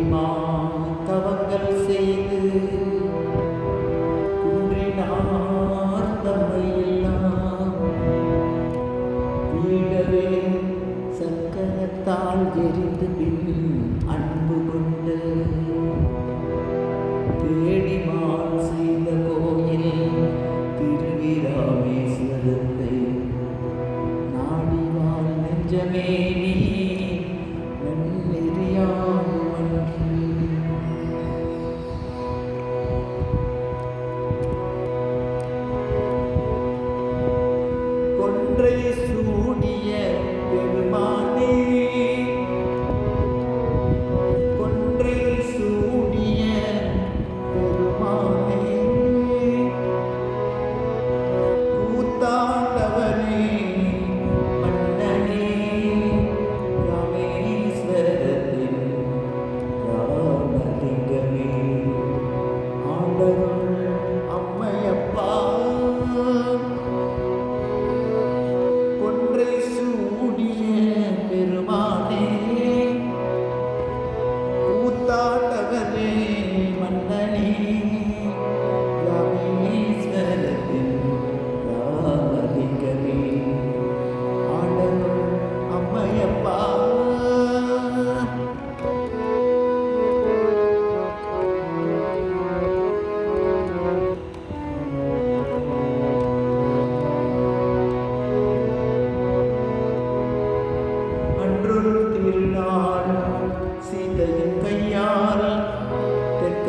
கோடிமா தவங்கள் செய்து குன்றினார் தம்மையெல்லாம். வீடவே சக்கரத்தால் எரிந்து பின் அன்பு கொண்டு தேடிமான் செய்த கோயில் திருவிராமேஸ்வரத்தை நாடிவாள் நெஞ்சமே நீ பெருமானே கொன்றை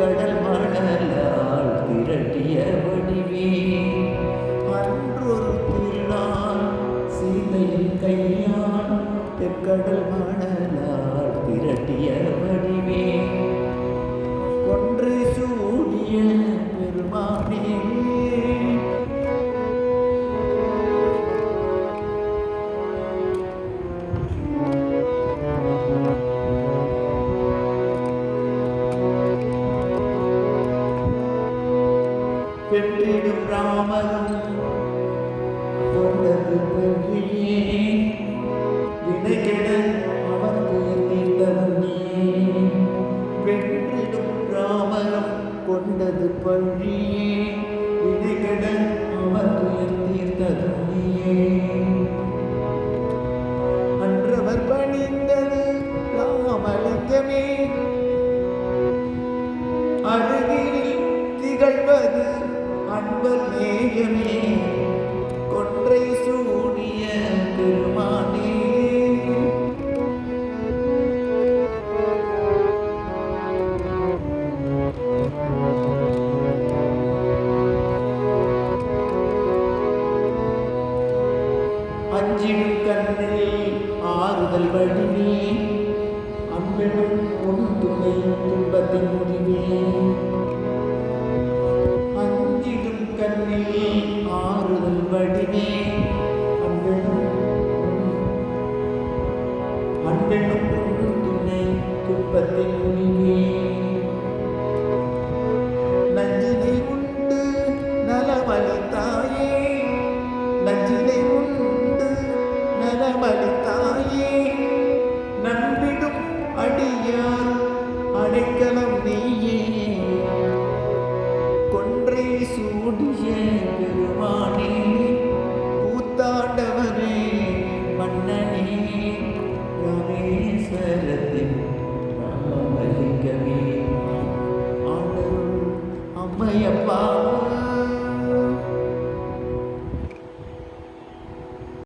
கடல் மணலால் திரட்டிய வடிவே. அன்றொரு திருநாள் சீதையின் கையால் தெற்கடல் மணலால் திரட்டிய வடிவே. கொன்றை சூடிய பெருமானே பெற்றிடும் ராமரும் கொண்டது பெண்ணியே வினைகெட அவர் தீர்த்தவனியே பெற்றிடும் ராமரும் கொண்டது பள்ளியே வினைகெட அவர் தீர்த்தவனியே அன்றவர் பணிந்தது ராமலிங்கமே அன்பர் கொன்றை சூடிய பெருமானே. அஞ்சிடும் கண்ணில் ஆறுதல் வடிவே அன்பெனும் உன் துணை துன்பத்தின் முடிவே. வடிவே அன்பெனும் பொண்ணும் துணை துன்பத்தின் முடிவே நஞ்சினை உண்டு நலமலி தாயே. நஞ்சினை உண்டு நலமலி தாயே. நம்பிடும் அடியார் அடைக்கலம் சூடிய பெருமானே கூத்தாண்டவனே மன்னனே ராமேஸ்வரத்தின் ராமலிங்கமே ஆண்டவன் அம்மையப்பா